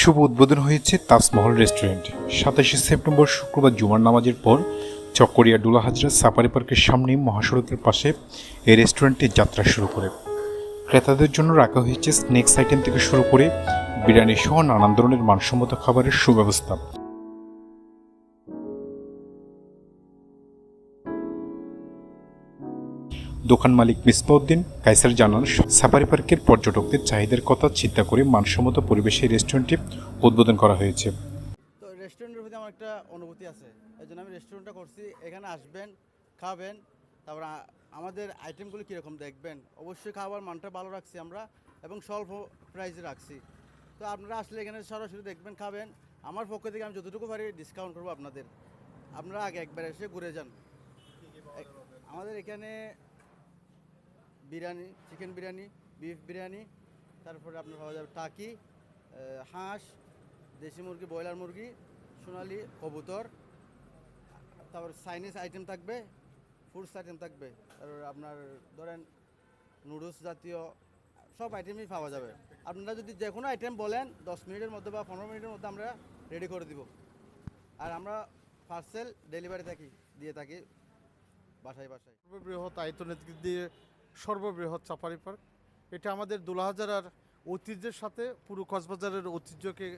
শুভ উদ্বোধন হয়েছে তাজমহল রেস্টুরেন্ট। সাতাশে সেপ্টেম্বর শুক্রবার জুমার নামাজের পর চকরিয়া ডুলা হাজরা সাফারি পার্কের সামনে মহাসড়কের পাশে এই রেস্টুরেন্টটি যাত্রা শুরু করে। ক্রেতাদের জন্য রাখা হয়েছে স্ন্যাক্স আইটেম থেকে শুরু করে বিরিয়ানি সহ নানান ধরনের মানসম্মত খাবারের সুব্যবস্থা। দোকান মালিক মিসবাউদ্দিন কাইসার জানান, সাফারি পার্কের পর্যটকদের চাহিদার কথা চিন্তা করে মানসম্মত পরিবেশে রেস্টুরেন্টটি উদ্বোধন করা হয়েছে। তো রেস্টুরেন্টের প্রতি আমার একটা অনুভূতি আছে। এই জন্য আমি রেস্টুরেন্টটা করছি। এখানে আসবেন, খাবেন, তারপর আমাদের আইটেমগুলো কীরকম দেখবেন? অবশ্যই খাবার মানটা ভালো রাখছি আমরা এবং স্বল্প প্রাইসে রাখছি। তো আপনারা আসলে এখানে সরাসরি দেখবেন, খাবেন। আমার পক্ষ থেকে আমি যতটুকু পারি ডিসকাউন্ট করব আপনাদের। আপনারা আগে একবার এসে ঘুরে যান। আমাদের এখানে বিরিয়ানি, চিকেন বিরিয়ানি, বিফ বিরিয়ানি, তারপরে আপনার পাওয়া যাবে টাকি হাঁস, দেশি মুরগি, ব্রয়লার মুরগি, সোনালি, কবুতর, তারপর চাইনিজ আইটেম থাকবে ফুডস আইটেম থাকবে, তারপর আপনার ধরেন নুডলস জাতীয়, সব আইটেমই পাওয়া যাবে। আপনারা যদি যে কোনো আইটেম বলেন, দশ মিনিটের মধ্যে বা পনেরো মিনিটের মধ্যে আমরা রেডি করে দিব। আর আমরা পার্সেল ডেলিভারি থাকি, দিয়ে থাকি, বাসায় বাসায়। সর্ববৃহৎ আয়তনের দিয়ে সর্ববৃহৎ সাফারি পার্ক। এটা আমাদের দোলাহাজারার ঐতিহ্যের সাথে পুরো কক্সবাজারের ঐতিহ্যকে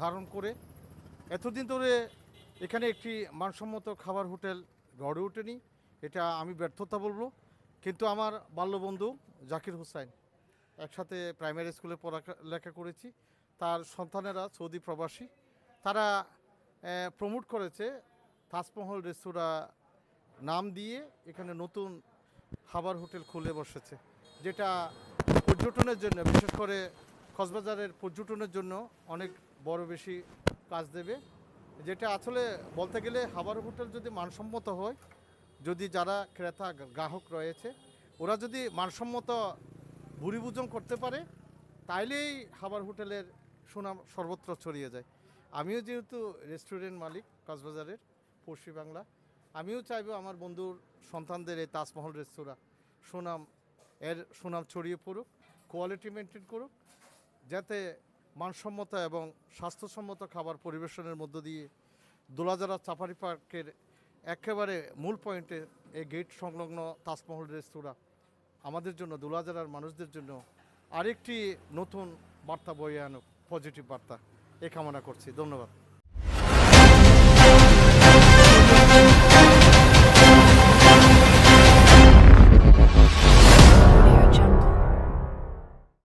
ধারণ করে এতদিন ধরে এখানে একটি মানসম্মত খাবার হোটেল গড়ে ওঠেনি। এটা আমি ব্যর্থতা বলব। কিন্তু আমার বাল্যবন্ধু জাকির হোসাইন একসাথে প্রাইমারি স্কুলে পড়ালেখা করেছি। তার সন্তানেরা সৌদি প্রবাসী। তারা প্রমোট করেছে তাজমহল রেস্তোরাঁ নাম দিয়ে এখানে নতুন খাবার হোটেল খুলে বসেছে, যেটা পর্যটনের জন্য, বিশেষ করে কক্সবাজারের পর্যটনের জন্য অনেক বড় বেশি কাজ দেবে। যেটা আসলে বলতে গেলে খাবার হোটেল যদি মানসম্মত হয়, যদি যারা ক্রেতা, গ্রাহক রয়েছে, ওরা যদি মানসম্মত ভুরিভোজন করতে পারে, তাইলেই খাবার হোটেলের সুনাম সর্বত্র ছড়িয়ে যায়। আমিও যেহেতু রেস্টুরেন্ট মালিক কক্সবাজারের পশ্চিম বাংলা আমিও চাইব আমার বন্ধুর সন্তানদের এই তাজমহল রেস্তোরাঁ সুনাম, এর সুনাম ছড়িয়ে পড়ুক কোয়ালিটি মেনটেন করুক, যাতে মানসম্মত এবং স্বাস্থ্যসম্মত খাবার পরিবেশনের মধ্য দিয়ে দোলাজারা সাফারি পার্কের একেবারে মূল পয়েন্টে এই গেট সংলগ্ন তাজমহল রেস্তোরাঁ আমাদের জন্য, দোলাজারার মানুষদের জন্য আরেকটি নতুন বার্তা বয়ে আনুক পজিটিভ বার্তা। এ কামনা করছি। ধন্যবাদ।